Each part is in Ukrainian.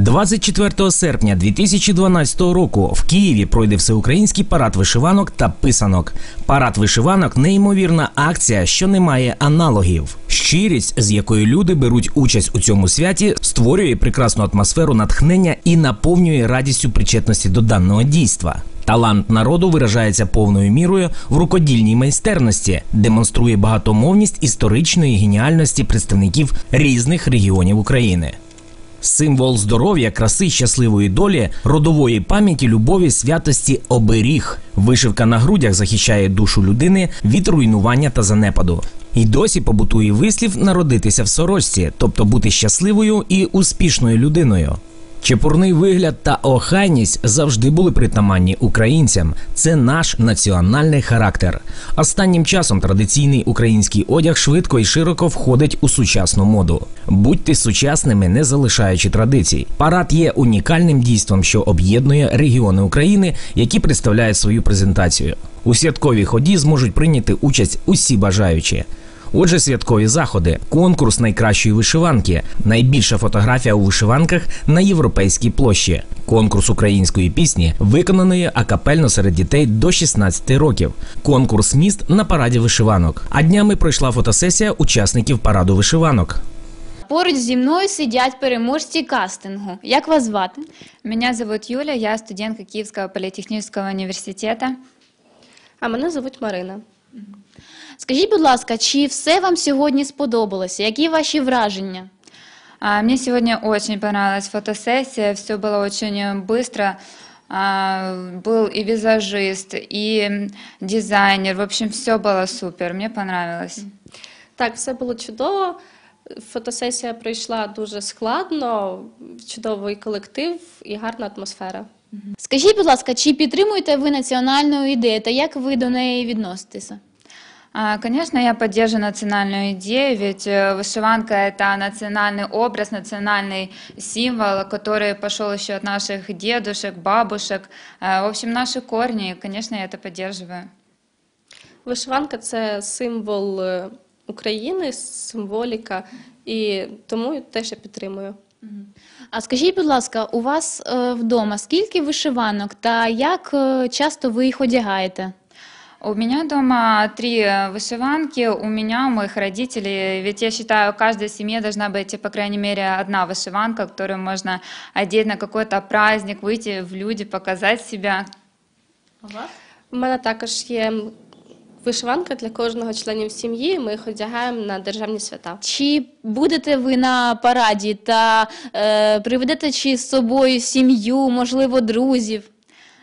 24 серпня 2012 року в Києві пройде всеукраїнський парад вишиванок та писанок. Парад вишиванок неймовірна акція, що не має аналогів. Щирість, з якою люди беруть участь у цьому святі, створює прекрасну атмосферу натхнення і наповнює радістю причетності до даного дійства. Талант народу виражається повною мірою в рукодільній майстерності, демонструє багатомовність історичної геніальності представників різних регіонів України. Символ здоров'я, краси, щасливої долі, родової пам'яті, любові, святості, оберіг. Вишивка на грудях захищає душу людини від руйнування та занепаду. І досі побутує вислів народитися в сорочці, тобто бути щасливою і успішною людиною. Чепурний вигляд та охайність завжди були притаманні українцям. Це наш національний характер. Останнім часом традиційний український одяг швидко і широко входить у сучасну моду. Будьте сучасними, не залишаючи традицій. Парад є унікальним дійством, що об'єднує регіони України, які представляють свою презентацію. У святковій ході зможуть прийняти участь усі бажаючі. Отже, святкові заходи, конкурс найкращої вишиванки, найбільша фотографія у вишиванках на європейській площі, конкурс української пісні, виконаної акапельно серед дітей до 16 років, конкурс міст на параді вишиванок. А днями пройшла фотосесія учасників параду вишиванок. Поруч зі мною сидять переможці кастингу. Як вас звати? Меня зовут Юля, я студентка Киевского политехнического университета. А мене звуть Марина. Скажіть, будь ласка, чи все вам сьогодні сподобалося? Які ваші враження? А, Мне сегодня очень понравилась фотосессия, все было очень быстро. А, Был и визажист, и дизайнер, в общем, все было супер, мне понравилось. Так, все було чудово. Фотосесія пройшла дуже складно, чудовий колектив і гарна атмосфера. Скажіть, будь ласка, чи підтримуєте ви національну ідею та як ви до неї відноситеся? А, Конечно, я поддерживаю национальную идею, ведь э, вышиванка – это национальный образ, национальный символ, который пошел еще от наших дедушек, бабушек. Э, В общем, наши корни, и, конечно, я это поддерживаю. Вишиванка це символ е, України, символіка, і тому теж я підтримую. А скажіть, будь ласка, у вас е, вдома скільки вишиванок та як е, часто ви їх одягаєте? У меня дома три э, вышиванки, у меня, у моих родителей, ведь я считаю, в каждой семье должна быть, по крайней мере, одна вышиванка, которую можно одеть на какой-то праздник, выйти в люди, показать себя. У мене також є вишиванка для кожного членів сім'ї. Ми їх одягаємо на державні свята. Чи будете ви на параді та е, приведете чи з собою сім'ю, можливо, друзів?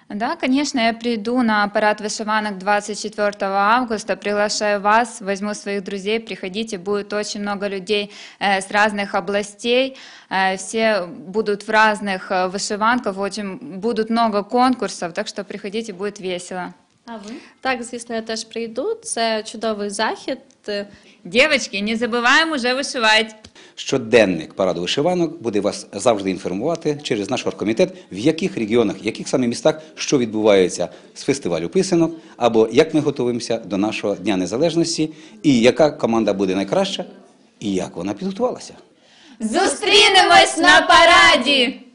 Да, конечно, я приду на парад вышиванок 24 августа, приглашаю вас, возьму своих друзей, приходите, будет очень много людей э, с разных областей, э, все будут в разных э, вышиванках, очень будут много конкурсов, так что приходите, будет весело. А ви? Так, звісно, я теж прийду. Це чудовий захід. Девочки, не забываем уже вышивать. Щоденник параду вишиванок буде вас завжди інформувати через наш оргкомітет, в яких регіонах, в яких саме містах, що відбувається з фестивалю писанок, або як ми готуємося до нашого Дня Незалежності, і яка команда буде найкраща, і як вона підготувалася. Зустрінемось на параді!